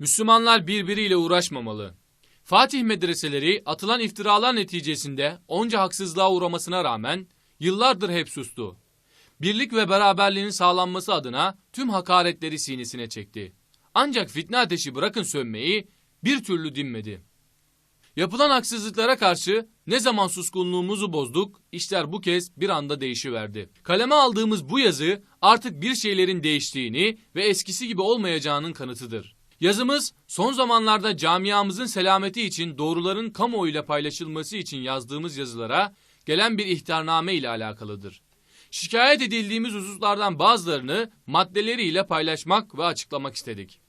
Müslümanlar birbiriyle uğraşmamalı. Fatih medreseleri atılan iftiralar neticesinde onca haksızlığa uğramasına rağmen yıllardır hep sustu. Birlik ve beraberliğin sağlanması adına tüm hakaretleri sinesine çekti. Ancak fitne ateşi bırakın sönmeyi bir türlü dinmedi. Yapılan haksızlıklara karşı ne zaman suskunluğumuzu bozduk, işler bu kez bir anda değişiverdi. Kaleme aldığımız bu yazı artık bir şeylerin değiştiğini ve eskisi gibi olmayacağının kanıtıdır. Yazımız son zamanlarda camiamızın selameti için doğruların kamuoyuyla paylaşılması için yazdığımız yazılara gelen bir ihtarname ile alakalıdır. Şikayet edildiğimiz hususlardan bazılarını maddeleriyle paylaşmak ve açıklamak istedik.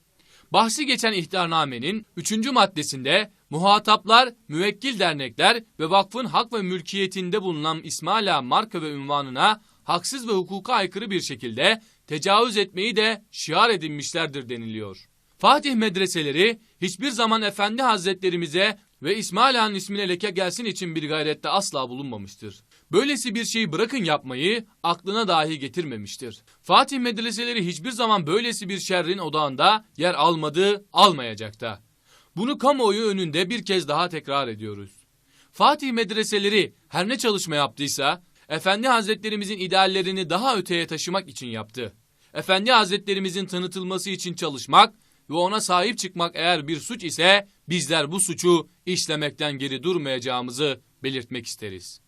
Bahsi geçen ihtarnamenin 3. maddesinde muhataplar, müvekkil dernekler ve vakfın hak ve mülkiyetinde bulunan İsmaila marka ve ünvanına haksız ve hukuka aykırı bir şekilde tecavüz etmeyi de şiar edinmişlerdir deniliyor. Fatih medreseleri hiçbir zaman Efendi Hazretlerimize ve İsmail Han'ın ismine leke gelsin için bir gayrette asla bulunmamıştır. Böylesi bir şeyi bırakın yapmayı aklına dahi getirmemiştir. Fatih medreseleri hiçbir zaman böylesi bir şerrin odağında yer almadı, almayacak da. Bunu kamuoyu önünde bir kez daha tekrar ediyoruz. Fatih medreseleri her ne çalışma yaptıysa, Efendi Hazretlerimizin ideallerini daha öteye taşımak için yaptı. Efendi Hazretlerimizin tanıtılması için çalışmak ve ona sahip çıkmak eğer bir suç ise bizler bu suçu işlemekten geri durmayacağımızı belirtmek isteriz.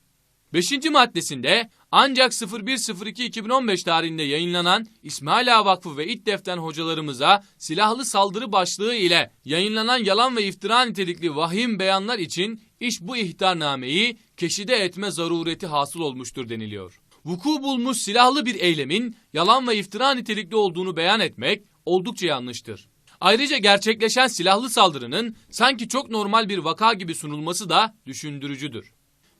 Beşinci maddesinde ancak 01.02.2015 tarihinde yayınlanan İsmail Ağa Vakfı ve İddef'ten hocalarımıza silahlı saldırı başlığı ile yayınlanan yalan ve iftira nitelikli vahim beyanlar için iş bu ihtarnameyi keşide etme zarureti hasıl olmuştur deniliyor. Vuku bulmuş silahlı bir eylemin yalan ve iftira nitelikli olduğunu beyan etmek oldukça yanlıştır. Ayrıca gerçekleşen silahlı saldırının sanki çok normal bir vaka gibi sunulması da düşündürücüdür.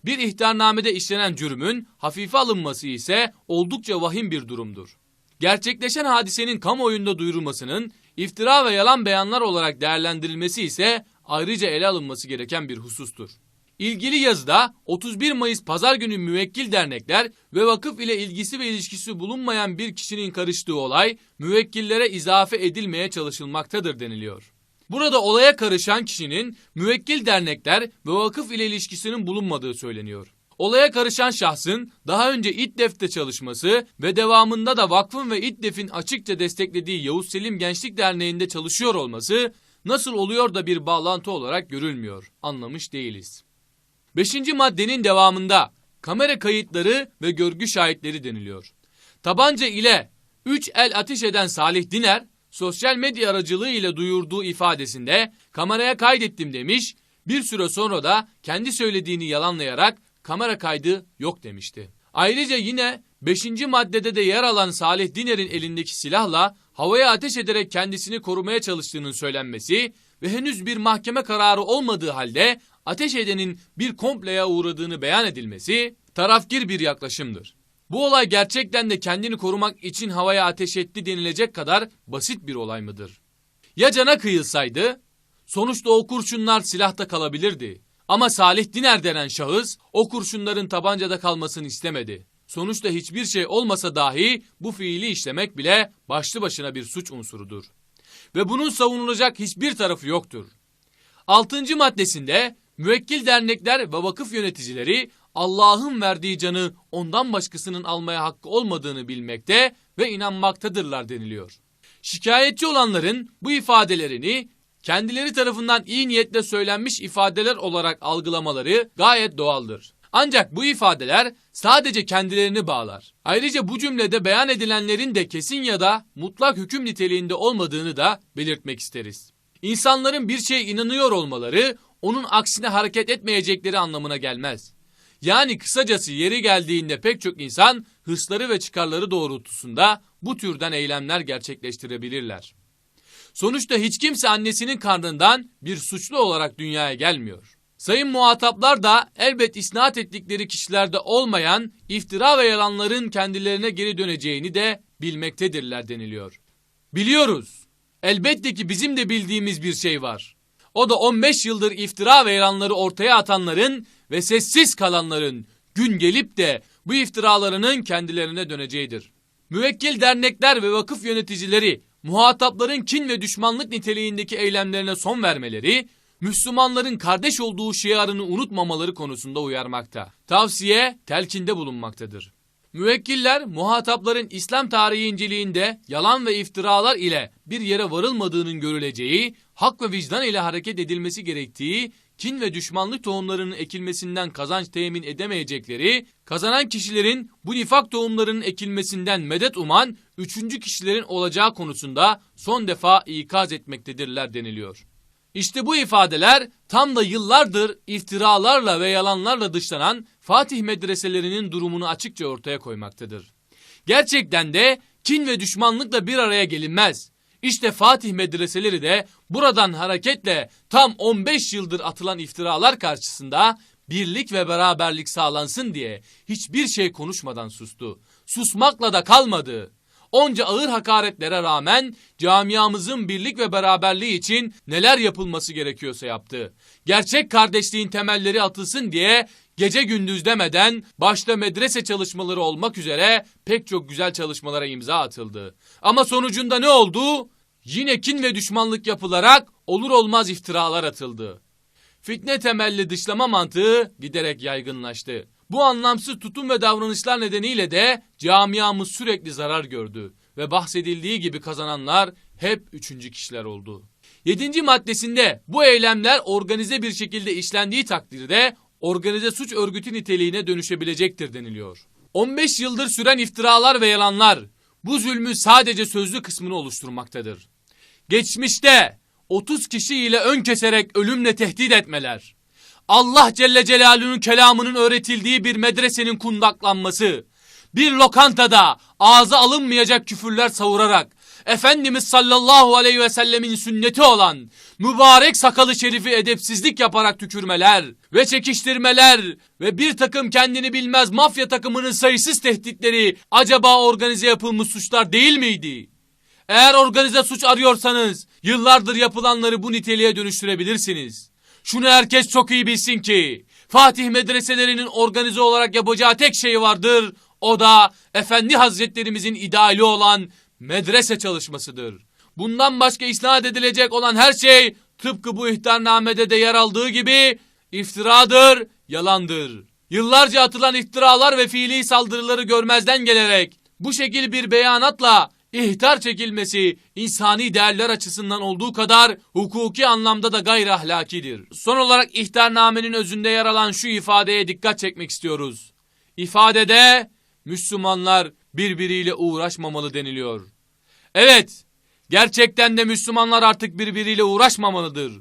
Bir ihtarnamede işlenen cürmün hafife alınması ise oldukça vahim bir durumdur. Gerçekleşen hadisenin kamuoyunda duyurulmasının iftira ve yalan beyanlar olarak değerlendirilmesi ise ayrıca ele alınması gereken bir husustur. İlgili yazıda 31 Mayıs Pazar günü müvekkil dernekler ve vakıf ile ilgisi ve ilişkisi bulunmayan bir kişinin karıştığı olay müvekkillere izafe edilmeye çalışılmaktadır deniliyor. Burada olaya karışan kişinin müvekkil dernekler ve vakıf ile ilişkisinin bulunmadığı söyleniyor. Olaya karışan şahsın daha önce İDDEF'te çalışması ve devamında da vakfın ve İDDEF'in açıkça desteklediği Yavuz Selim Gençlik Derneği'nde çalışıyor olması nasıl oluyor da bir bağlantı olarak görülmüyor anlamış değiliz. Beşinci maddenin devamında kamera kayıtları ve görgü şahitleri deniliyor. Tabanca ile 3 el ateş eden Salih Diner sosyal medya aracılığı ile duyurduğu ifadesinde kameraya kaydettim demiş, bir süre sonra da kendi söylediğini yalanlayarak kamera kaydı yok demişti. Ayrıca yine 5. maddede de yer alan Salih Diner'in elindeki silahla havaya ateş ederek kendisini korumaya çalıştığının söylenmesi ve henüz bir mahkeme kararı olmadığı halde ateş edenin bir kompleye uğradığını beyan edilmesi tarafgir bir yaklaşımdır. Bu olay gerçekten de kendini korumak için havaya ateş etti denilecek kadar basit bir olay mıdır? Ya cana kıyılsaydı? Sonuçta o kurşunlar silahta kalabilirdi. Ama Salih Diner denen şahıs o kurşunların tabancada kalmasını istemedi. Sonuçta hiçbir şey olmasa dahi bu fiili işlemek bile başlı başına bir suç unsurudur. Ve bunun savunulacak hiçbir tarafı yoktur. Altıncı maddesinde müvekkil dernekler ve vakıf yöneticileri Allah'ın verdiği canı ondan başkasının almaya hakkı olmadığını bilmekte ve inanmaktadırlar deniliyor. Şikayetçi olanların bu ifadelerini kendileri tarafından iyi niyetle söylenmiş ifadeler olarak algılamaları gayet doğaldır. Ancak bu ifadeler sadece kendilerini bağlar. Ayrıca bu cümlede beyan edilenlerin de kesin ya da mutlak hüküm niteliğinde olmadığını da belirtmek isteriz. İnsanların bir şeye inanıyor olmaları onun aksine hareket etmeyecekleri anlamına gelmez. Yani kısacası yeri geldiğinde pek çok insan hırsları ve çıkarları doğrultusunda bu türden eylemler gerçekleştirebilirler. Sonuçta hiç kimse annesinin karnından bir suçlu olarak dünyaya gelmiyor. Sayın muhataplar da elbet isnat ettikleri kişilerde olmayan iftira ve yalanların kendilerine geri döneceğini de bilmektedirler deniliyor. Biliyoruz. Elbette ki bizim de bildiğimiz bir şey var. O da 15 yıldır iftira ve yalanları ortaya atanların ve sessiz kalanların gün gelip de bu iftiralarının kendilerine döneceğidir. Müvekkil dernekler ve vakıf yöneticileri muhatapların kin ve düşmanlık niteliğindeki eylemlerine son vermeleri, Müslümanların kardeş olduğu şiarını unutmamaları konusunda uyarmakta. Tavsiye, telkinde bulunmaktadır. Müvekkiller, muhatapların İslam tarihi inceliğinde yalan ve iftiralar ile bir yere varılmadığının görüleceği, hak ve vicdan ile hareket edilmesi gerektiği, kin ve düşmanlık tohumlarının ekilmesinden kazanç temin edemeyecekleri, kazanan kişilerin bu nifak tohumlarının ekilmesinden medet uman, üçüncü kişilerin olacağı konusunda son defa ikaz etmektedirler deniliyor. İşte bu ifadeler tam da yıllardır iftiralarla ve yalanlarla dışlanan Fatih medreselerinin durumunu açıkça ortaya koymaktadır. Gerçekten de kin ve düşmanlıkla bir araya gelinmez. İşte Fatih medreseleri de buradan hareketle tam 15 yıldır atılan iftiralar karşısında birlik ve beraberlik sağlansın diye hiçbir şey konuşmadan sustu. Susmakla da kalmadı. Onca ağır hakaretlere rağmen camiamızın birlik ve beraberliği için neler yapılması gerekiyorsa yaptı. Gerçek kardeşliğin temelleri atılsın diye gece gündüz demeden başta medrese çalışmaları olmak üzere pek çok güzel çalışmalara imza atıldı. Ama sonucunda ne oldu? Yine kin ve düşmanlık yapılarak olur olmaz iftiralar atıldı. Fitne temelli dışlama mantığı giderek yaygınlaştı. Bu anlamsız tutum ve davranışlar nedeniyle de camiamız sürekli zarar gördü ve bahsedildiği gibi kazananlar hep üçüncü kişiler oldu. Yedinci maddesinde bu eylemler organize bir şekilde işlendiği takdirde organize suç örgütü niteliğine dönüşebilecektir deniliyor. 15 yıldır süren iftiralar ve yalanlar bu zulmü sadece sözlü kısmını oluşturmaktadır. Geçmişte 30 kişi ile ön keserek ölümle tehdit etmeler, Allah Celle Celaluhu'nun kelamının öğretildiği bir medresenin kundaklanması, bir lokantada ağza alınmayacak küfürler savurarak, Efendimiz sallallahu aleyhi ve sellemin sünneti olan mübarek sakalı şerifi edepsizlik yaparak tükürmeler ve çekiştirmeler ve bir takım kendini bilmez mafya takımının sayısız tehditleri acaba organize yapılmış suçlar değil miydi? Eğer organize suç arıyorsanız yıllardır yapılanları bu niteliğe dönüştürebilirsiniz. Şunu herkes çok iyi bilsin ki Fatih medreselerinin organize olarak yapacağı tek şey vardır. O da Efendi Hazretlerimizin ideali olan medrese çalışmasıdır. Bundan başka isnat edilecek olan her şey tıpkı bu ihtarnamede de yer aldığı gibi iftiradır, yalandır. Yıllarca atılan iftiralar ve fiili saldırıları görmezden gelerek bu şekil bir beyanatla ihtar çekilmesi insani değerler açısından olduğu kadar hukuki anlamda da gayri ahlakidir. Son olarak ihtarnamenin özünde yer alan şu ifadeye dikkat çekmek istiyoruz. İfadede Müslümanlar birbiriyle uğraşmamalı deniliyor. Evet, gerçekten de Müslümanlar artık birbiriyle uğraşmamalıdır.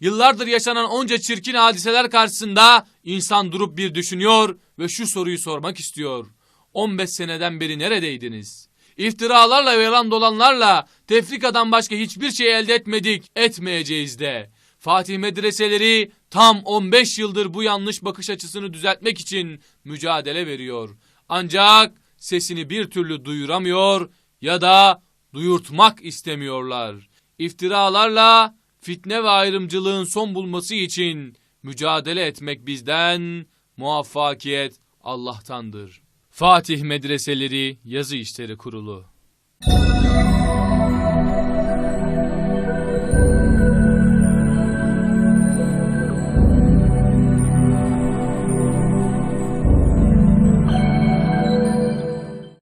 Yıllardır yaşanan onca çirkin hadiseler karşısında insan durup bir düşünüyor ve şu soruyu sormak istiyor. 15 seneden beri neredeydiniz? İftiralarla ve yalan dolanlarla tefrikadan başka hiçbir şey elde etmedik, etmeyeceğiz de. Fatih medreseleri tam 15 yıldır bu yanlış bakış açısını düzeltmek için mücadele veriyor. Ancak sesini bir türlü duyuramıyor ya da duyurtmak istemiyorlar. İftiralarla fitne ve ayrımcılığın son bulması için mücadele etmek bizden, muvaffakiyet Allah'tandır. Fatih Medreseleri Yazı İşleri Kurulu